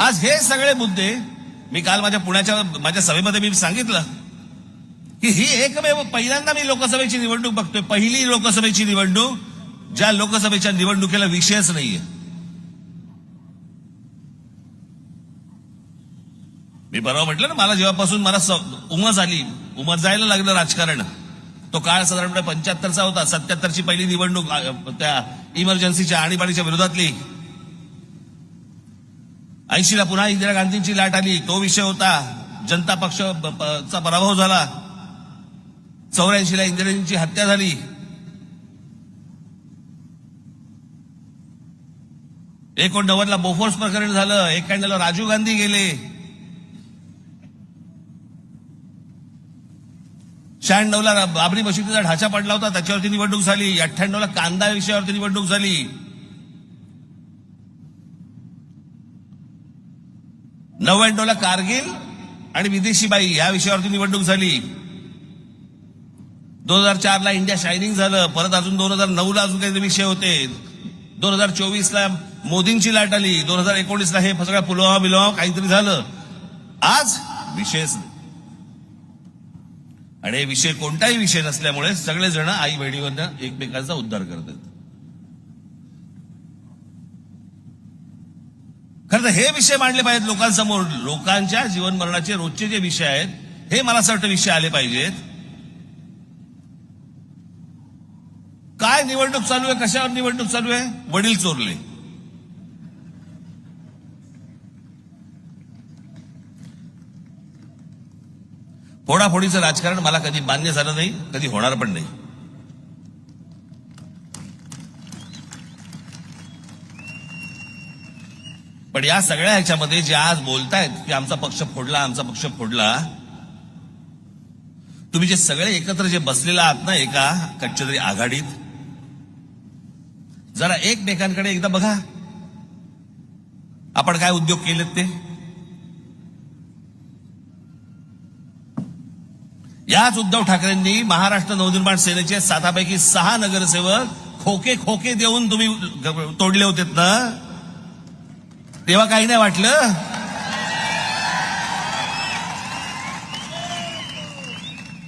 आज हे सगळे मुद्दे मी काल माझ्या पुण्याच्या माझ्या सभेमध्ये मी सांगितलं की ही एकमेव पहिल्यांदा मी लोकसभेची निवडणूक बघतोय. पहिली लोकसभेची निवडणूक ज्या लोकसभेच्या निवडणुकीला विषयच नाहीये. मी बरोबर म्हटलं ना मला जेव्हापासून मला स- उमज आली उमज जायला लागलं राजकारण. तो काळ साधारणपणे पंच्याहत्तरचा होता. सत्याहत्तरची पहिली निवडणूक त्या इमर्जन्सीच्या आणीबाणीच्या विरोधातली. ऐंशीला पुन्हा इंदिरा गांधींची लाट आली. तो विषय होता. जनता पक्ष ब- प- चा पराभव झाला. चौऱ्याऐंशीला इंदिराजींची हत्या झाली. एकोणनव्वदला बोफोर्स प्रकरण झालं. एक्क्याण्णवला राजीव गांधी गेले. शहाण्णवला बाबरी मशिदीचा ढाचा पडला होता. त्याच्यावरती निवडणूक झाली. अठ्ठ्याण्णवला कांदा विषयावरती निवडणूक झाली. नव्याण्णवला कारगिल आणि विदेशी बाई या विषयावरती निवडणूक झाली. दोन हजार चारला इंडिया शायनिंग झालं. परत अजून दोन हजार नऊला अजून काही विषय होते. दोन हजार चोवीसला मोदींची लाट आली. दोन हजार एकोणीसला हे सगळं पुलवामा बिलवामा काहीतरी झालं. आज विषयच नाही. आणि हे विषय कोणताही विषय नसल्यामुळे सगळेजण आई बहिणीवरनं एकमेकांचा उद्धार करतात. खरं तर हे विषय मांडले पाहिजेत लोकांसमोर. लोकांच्या जीवन मरणाचे रोजचे जे विषय आहेत हे मला असं वाटतं विषय आले पाहिजेत. काय निवडणूक चालू आहे? कशावर निवडणूक चालू आहे? वडील चोरले. फोडाफोडीचं राजकारण मला कधी मान्य झालं नाही कधी होणार पण नाही. पण या सगळ्या ह्याच्यामध्ये जे आज बोलतायत की आमचा पक्ष फोडला आमचा पक्ष फोडला तुम्ही जे सगळे एकत्र जे बसलेला आहात ना एका कच्च्या तरी आघाडीत जरा एकमेकांकडे एकदा बघा. आपण काय उद्योग केलेत ते? याच उद्धव ठाकरेंनी महाराष्ट्र नवनिर्माण सेनेचे सातापैकी सहा नगरसेवक खोके खोके देऊन तुम्ही तोडले होतेत ना? तेव्हा काही नाही वाटलं.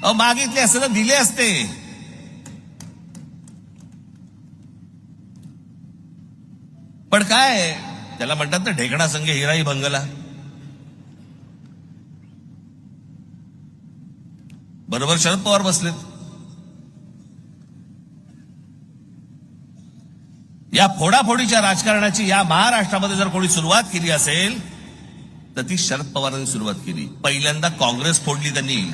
अहो मागितले असते ना दिले असते. पण काय त्याला म्हणतात ना ढेकणा संघ हिराई भंगला बरोबर शरद पवार बसलेत. या फोडाफोडीच्या राजकारणाची या महाराष्ट्रामध्ये जर कोणी सुरुवात केली असेल तर ती शरद पवारांनी सुरुवात केली. पहिल्यांदा काँग्रेस फोडली त्यांनी.